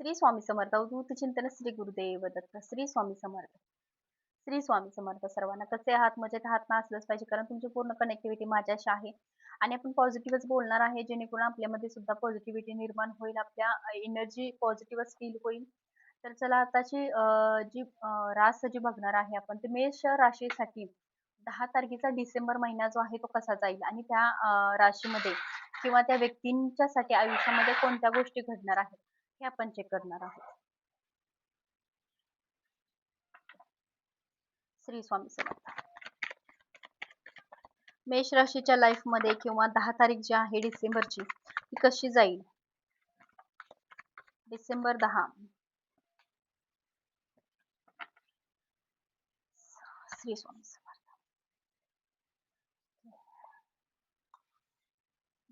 श्री स्वामी समर्थ. अवधूत चिंतन श्री गुरुदेव दत्त. श्री स्वामी समर्थ. श्री स्वामी समर्थ सर्वांना कसे आहात? मजेत आहात ना? असलंच पाहिजे कारण तुमची पूर्ण कनेक्टिव्हिटी माझ्याशी आहे. आणि आपण पॉझिटिव्हच बोलणार आहे जेणेकरून आपल्यामध्ये सुद्धा पॉझिटिव्हिटी निर्माण होईल आपल्या एनर्जी पॉझिटिव्हच फील होईल. तर चला आताची अं, जी रास जी बघणार आहे आपण ते मेष राशीसाठी दहा तारखेचा डिसेंबर महिना जो आहे तो कसा जाईल? आणि त्या राशीमध्ये किंवा त्या व्यक्तींच्या साठी आयुष्यामध्ये कोणत्या गोष्टी घडणार आहेत? हे आपण चेक करणार आहोत. श्री स्वामी समर्थ. मेष राशीच्या लाईफमध्ये किंवा दहा तारीख जी आहे डिसेंबरची ती कशी जाईल? डिसेंबर दहा. श्री स्वामी समर्थ.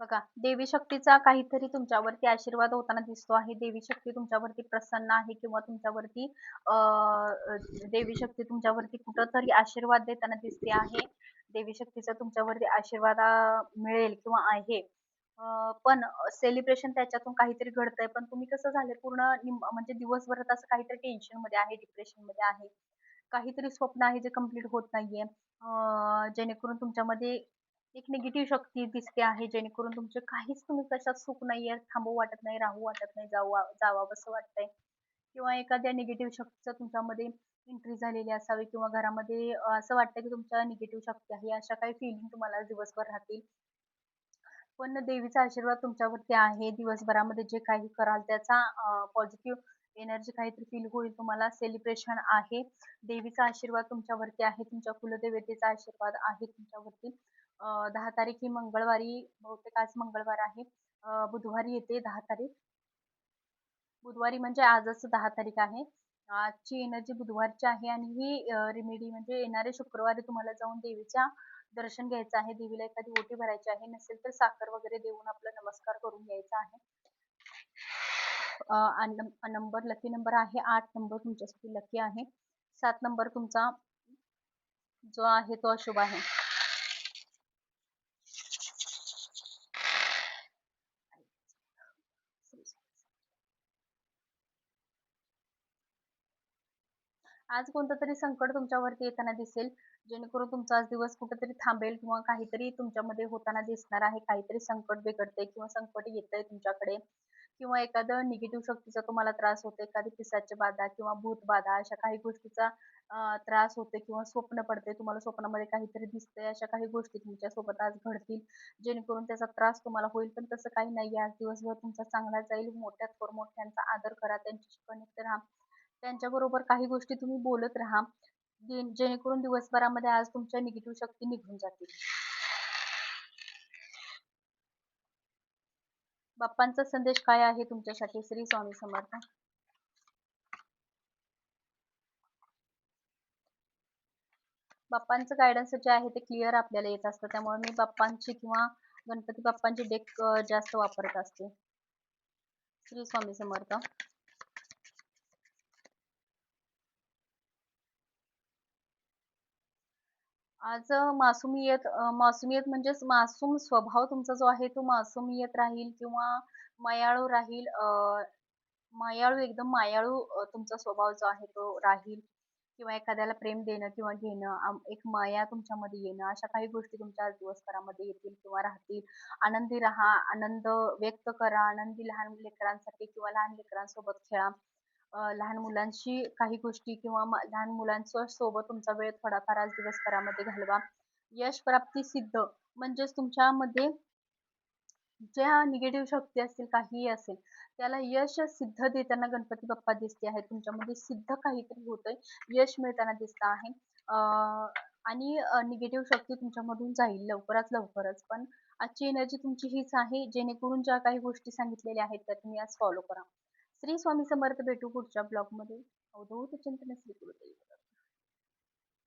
बघा देवी शक्तीचा काहीतरी तुमच्यावरती आशीर्वाद होताना दिसतो आहे. देवी शक्ती तुमच्यावरती प्रसन्न आहे किंवा तुमच्यावरती देवी शक्ती तुमच्यावरती कुठंतरी आशीर्वाद देताना दिसते आहे. देवी शक्तीचा तुमच्यावरती आशीर्वाद मिळेल किंवा आहे. पण सेलिब्रेशन त्याच्यातून काहीतरी घडतंय. पण तुम्ही कसं झाले? पूर्ण म्हणजे दिवसभरात असं काहीतरी टेन्शनमध्ये आहे डिप्रेशनमध्ये आहे. काहीतरी स्वप्न आहे जे कंप्लीट होत नाहीये. जेणेकरून तुमच्यामध्ये एक निगेटिव्ह शक्ती दिसते आहे जेणेकरून तुमचे काहीच तुम्ही कशात सुख नाहीये थांबू वाटत नाही राहू वाटत नाही जाऊ जावं असं वाटतंय. किंवा एखाद्या निगेटिव्ह शक्तीचा तुमच्यामध्ये एंट्री झालेली असावी किंवा घरामध्ये असं वाटतं की तुमच्या निगेटिव्ह शक्ती आहे अशा काही फिलिंग तुम्हाला दिवसभर राहतील. पण देवीचा आशीर्वाद तुमच्यावरती आहे दिवसभरामध्ये जे काही कराल त्याचा पॉझिटिव्ह एनर्जी काहीतरी फील होईल तुम्हाला सेलिब्रेशन आहे. देवीचा आशीर्वाद तुमच्यावरती आहे तुमच्या कुलदेवतेचा आशीर्वाद आहे तुमच्यावरती. दहा तारीख ही मंगळवारी बहुतेक आज मंगळवार आहे. बुधवारी येते दहा तारीख. बुधवारी म्हणजे आजच दहा तारीख आहे. आजची एनर्जी बुधवारची आहे आणि ही रेमेडी म्हणजे येणारे शुक्रवारी तुम्हाला जाऊन देवीच्या दर्शन घ्यायचं आहे. देवीला एखादी ओटी भरायची आहे नसेल तर साखर वगैरे देऊन आपला नमस्कार करून घ्यायचा आहे. नंबर लकी नंबर आहे आठ नंबर तुमच्यासाठी लकी आहे. सात नंबर तुमचा जो आहे तो अशुभ आहे. आज कोणतं तरी संकट तुमच्यावरती येताना दिसेल जेणेकरून तुमचा आज दिवस कुठेतरी थांबेल किंवा काहीतरी तुमच्यामध्ये होताना दिसणार आहे काहीतरी संकट बिघडते किंवा संकट येतंय तुमच्याकडे. किंवा एखादं निगेटिव्ह शक्तीचा तुम्हाला त्रास होतो एखादी पिसाची बाधा किंवा भूत बाधा अशा काही गोष्टीचा त्रास होते किंवा स्वप्न पडते तुम्हाला स्वप्नामध्ये काहीतरी दिसतंय अशा काही गोष्टी तुमच्यासोबत आज घडतील जेणेकरून त्याचा त्रास तुम्हाला होईल पण तसं काही नाही आज दिवसभर तुमचा चांगला जाईल मोठ्यात थोर मोठ्यांचा आदर करा त्यांच्याशी कनेक्ट राहा. त्यांच्याबरोबर काही गोष्टी तुम्ही बोलत राहा. जेणेकरून दिवसभरामध्ये आज तुमच्या निगेटिव्ह शक्ती निघून जातील. बाप्पांचा संदेश काय आहे तुमच्यासाठी श्री स्वामी समर्थ? बाप्पांचं गायडन्स जे आहे ते क्लिअर आपल्याला येत असतं. त्यामुळे मी बाप्पांची किंवा गणपती बाप्पांची डेक जास्त वापरत असते. श्री स्वामी समर्थ. आज मासुमियत मासुमियत म्हणजेच मासूम स्वभाव तुमचा जो आहे तो मासुमियत राहील किंवा मायाळू राहील अं, मायाळू एकदम मायाळू तुमचा स्वभाव जो आहे तो राहील किंवा एखाद्याला प्रेम देणं किंवा घेणं आम- एक माया तुमच्यामध्ये येणं अशा काही गोष्टी तुमच्या दिवसभरामध्ये येतील किंवा राहतील. आनंदी राहा आनंद व्यक्त करा आनंदी लहान लेकरांसाठी किंवा लहान लेकरांसोबत खेळा. लहान मुलांशी काही गोष्टी किंवा लहान मुलांच्या सोबत तुमचा वेळ थोडाफार आज दिवसभरामध्ये घालवा. यश प्राप्ती सिद्ध. म्हणजेच तुमच्यामध्ये ज्या निगेटिव्ह शक्ती असतील काहीही असेल त्याला यश सिद्ध देताना गणपती बाप्पा दिसते आहे तुमच्यामध्ये सिद्ध काहीतरी होतंय. यश मिळताना दिसत आहे. अं, आणि निगेटिव्ह शक्ती तुमच्यामधून जाईल लवकरात लवकरच. पण आजची एनर्जी तुमची हीच आहे. जेणेकरून ज्या काही गोष्टी सांगितलेल्या आहेत त्या तुम्ही आज फॉलो करा. श्री स्वामी समर्थ भेटू पुढच्या ब्लॉगमध्ये. अवधूत चिंतन श्री गुरुदेव